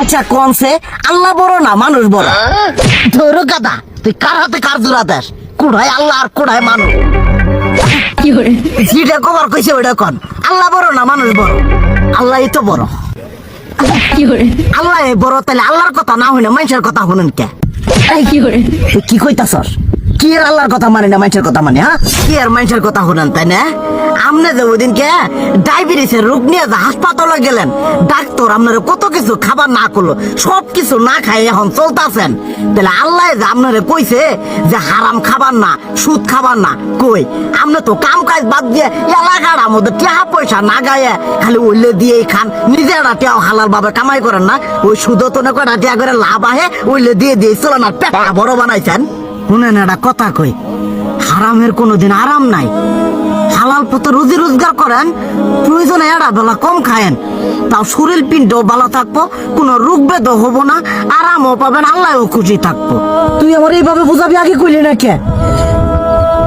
আচ্ছা কনসে আল্লাহ বড় না মানুষ বড়? ধরো গাদা তুই কার হাতে কার জোড়া দেশ কোড়ায় আল্লাহ আর কোড়ায় মানুষ। যেটা কবার কইছে ওটা কন? আল্লাহ বড় না মানুষ বড়? আল্লাহ তো বড়। আল্লাহ বড় তাহলে আল্লাহর কথা না হইনা মানুষের কথা শুনেন কে? তুই কি কইতাছস? কি আল্লাহর কথা মানে না, মানুষের কথা মানে হ্যাঁ? কি আর মানুষের কথা শুনেন, তাই না? আমনে যে ডায়াবেটিসের রোগ নিয়ে যে হাসপাতালে গেলেন, ডাক্তার আপনার কত কিছু খাবার না করল, সব কিছু না খাই এখন চলতেছেন। তাহলে আল্লাহ যে আপনারে কইছে যে হারাম খাবার না, সুদ খাবার না, কই? আপনি তো কাম কাজ বাদ দিয়ে এলাকার মধ্যে টেহা পয়সা না গায়ে, খালি উল্লে দিয়েই খান নিজেরা টেও হালাল ভাবে কামাই করেন না, ওই সুদ তো না কটা টেয়া করে লাভ আহে, উল্লে দিয়ে দিয়ে চলে না পেটা বড় বানাইছেন। শুনেন একটা কথা কই, হারামের কোনোদিন আরাম নাই। হালাল পথে রুজি রোজগার করেন, প্রয়োজনে এড়া বেলা কম খায়েন। তাও শরীর পিণ্ডও ভালো থাকব, কোনো রোগ বেদ হব না, আরামও পাবেন, আল্লাহও খুশি থাকব। তুই আমার এইভাবে বুঝাবি আগে কইলি না কে?